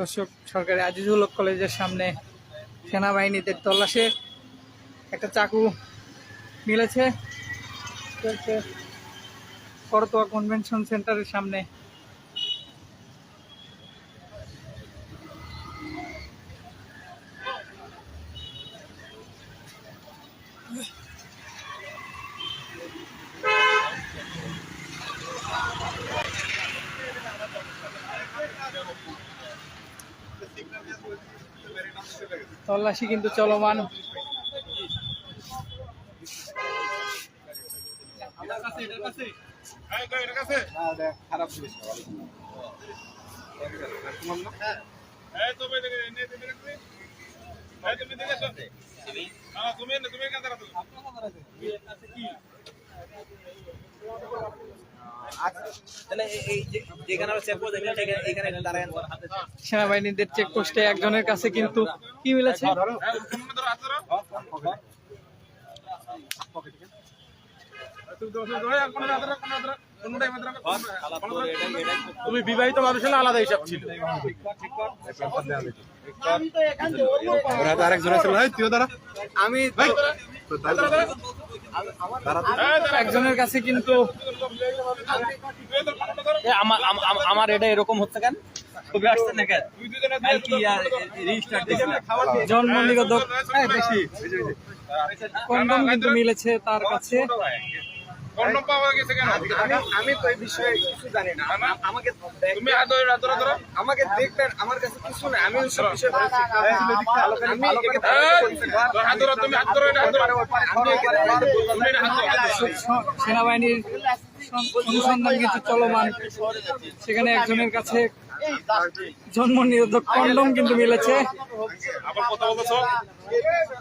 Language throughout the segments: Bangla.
দর্শক সরকারি আজিজুল কলেজের সামনে সেনাবাহিনীদের তল্লাশে একটা চাকু মিলেছে। করতোয়া কনভেনশন সেন্টারের সামনে। তল্লাশি কিন্তু চলমান খারাপ সেনাবাহিনীদের চেকপোস্টে একজনের কাছে কিন্তু কি মিলেছে তুমি বিবাহিত মানুষ হলে আলাদা হিসাব ছিল। আরেকজন আছে ভাই তুইও আমি একজনের কাছে কিন্তু আমার আম- আম- আমার এটা এরকম হচ্ছে কেন? ছবি আসছে না কেন? কি আর রেজিস্টার দিছে না। জন্ম কন্ডম কিন্তু মিলেছে তার কাছে। কন্ডম পাওয়া গেছে কেন? আমি তো এই বিষয়ে কিছু জানি না। আমাকে তুমি আমাকে দেখবেন আমার কাছে নাই। আমি সব বিষয়ে সেনাবাহিনীর সন- অনুসন্ধান কিন্তু চলমান। সেখানে একজনের কাছে জন্ম নিরোধক কন্ডম কিন্তু মিলেছে আবার কথা বলতেছো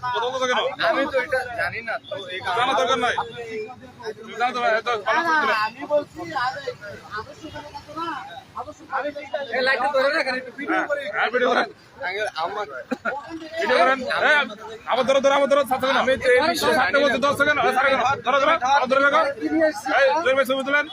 কথা বলতেছো কেন আমি তো এটা জানি না তো এই জানা দরকার নাই ধরে হ্যাঁ করেন এই, আবার ধরো ধরো আবার ধরো আমি দশ সেকেন্ড সাড়ে ধরো ধরো আবার ধরে রাখো এই জোর ভাই ছবি তুলেন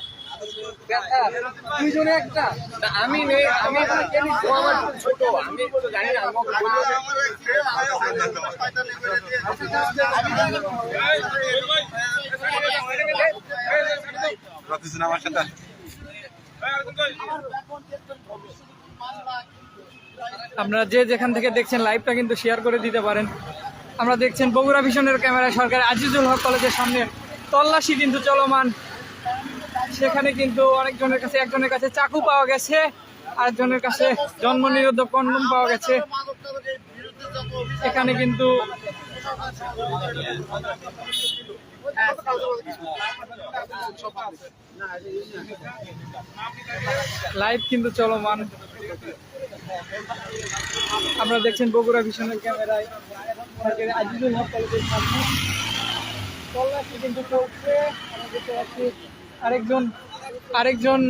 আপনারা যে যেখান থেকে দেখছেন লাইভটা কিন্তু শেয়ার করে দিতে পারেন। আমরা দেখছেন বগুড়া ভিশনের ক্যামেরায় সরকার আজিজুল হক কলেজের সামনে। তল্লাশি কিন্তু চলমান। সেখানে কিন্তু অনেকজনের কাছে, একজনের কাছে চাকু পাওয়া গেছে, আরেকজনের কাছে জন্ম নিরোধক কন্ডম পাওয়া গেছে। এখানে কিন্তু লাইভ কিন্তু চলমান। আপনারা দেখছেন বগুড়া ভিশনের ক্যামেরায়। কিন্তু চলছে। আরেকজন আরেকজন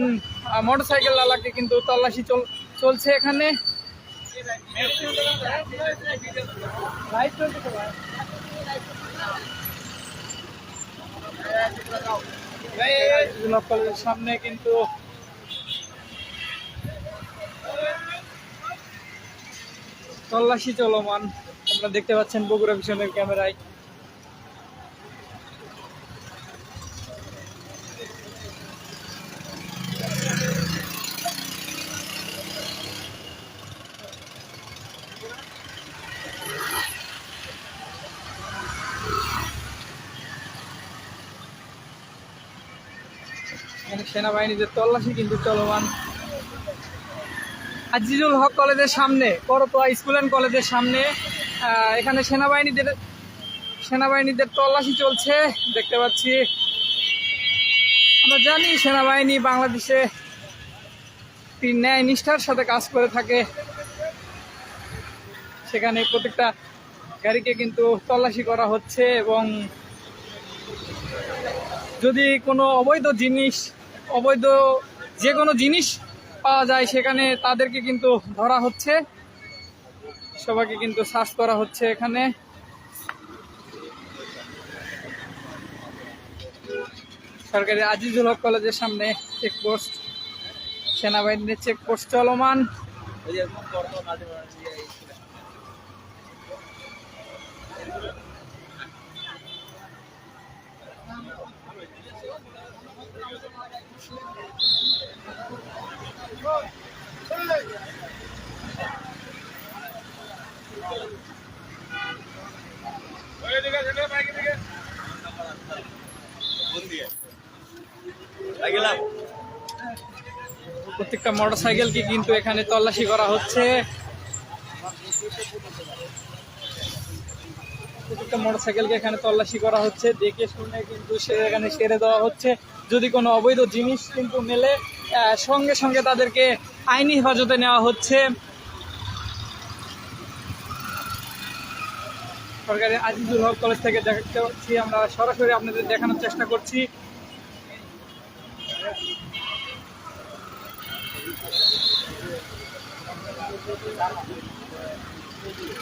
মোটরসাইকেল লালাকে কিন্তু তল্লাশি চল- চলছে এখানে। সামনে কিন্তু তল্লাশি চলমান। আপনারা দেখতে পাচ্ছেন বগুড়া ভিশনের ক্যামেরায়। সেনাবাহিনীদের তল্লাশি কিন্তু চলমান। আজিজুল হক কলেজের সামনে, করতোয়া স্কুল অ্যান্ড কলেজের সামনে এখানে সেনাবাহিনীদের সেনাবাহিনীদের তল্লাশি চলছে, দেখতে পাচ্ছি। আমরা জানি সেনাবাহিনী বাংলাদেশে ন্যায় নিষ্ঠার সাথে কাজ করে থাকে। সেখানে প্রত্যেকটা গাড়িকে কিন্তু তল্লাশি করা হচ্ছে এবং যদি কোনো অবৈধ জিনিস, অবৈধ যে কোনো জিনিস পাওয়া যায়, সেখানে তাদেরকে কিন্তু ধরা হচ্ছে। সবাইকে কিন্তু সার্চ করা হচ্ছে এখানে। সরকারি আজিজুল হক কলেজের সামনে চেকপোস্ট সেনাবাহিনীর চেকপোস্ট চলমান। প্রত্যেকটা মোটরসাইকেলকে কিন্তু এখানে তল্লাশি করা হচ্ছে। প্রত্যেকটা মোটরসাইকেলকে এখানে তল্লাশি করা হচ্ছে। দেখে শুনে কিন্তু সে এখানে সেরে দেওয়া হচ্ছে। যদি কোনো অবৈধ জিনিস কিন্তু মেলে সঙ্গে সঙ্গে তাদেরকে আইনি হেফাজতে নেওয়া হচ্ছে। সরকারি আজিজুল হক কলেজ থেকে দেখতে পাচ্ছি আমরা সরাসরি আপনাদের দেখানোর চেষ্টা করছি। এদিকে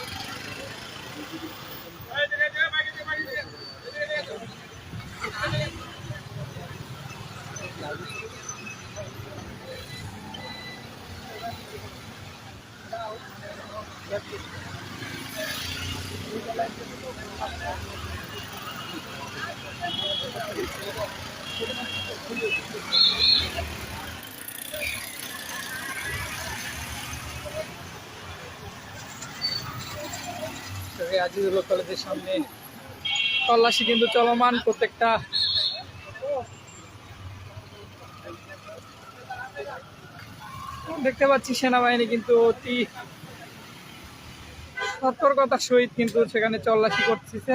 সামনে তল্লাশি কিন্তু চলমান প্রত্যেকটা। দেখতে পাচ্ছি সেনাবাহিনী কিন্তু অতি সতর্কতার সহিত কিন্তু সেখানে চল্লাশি করতেছে।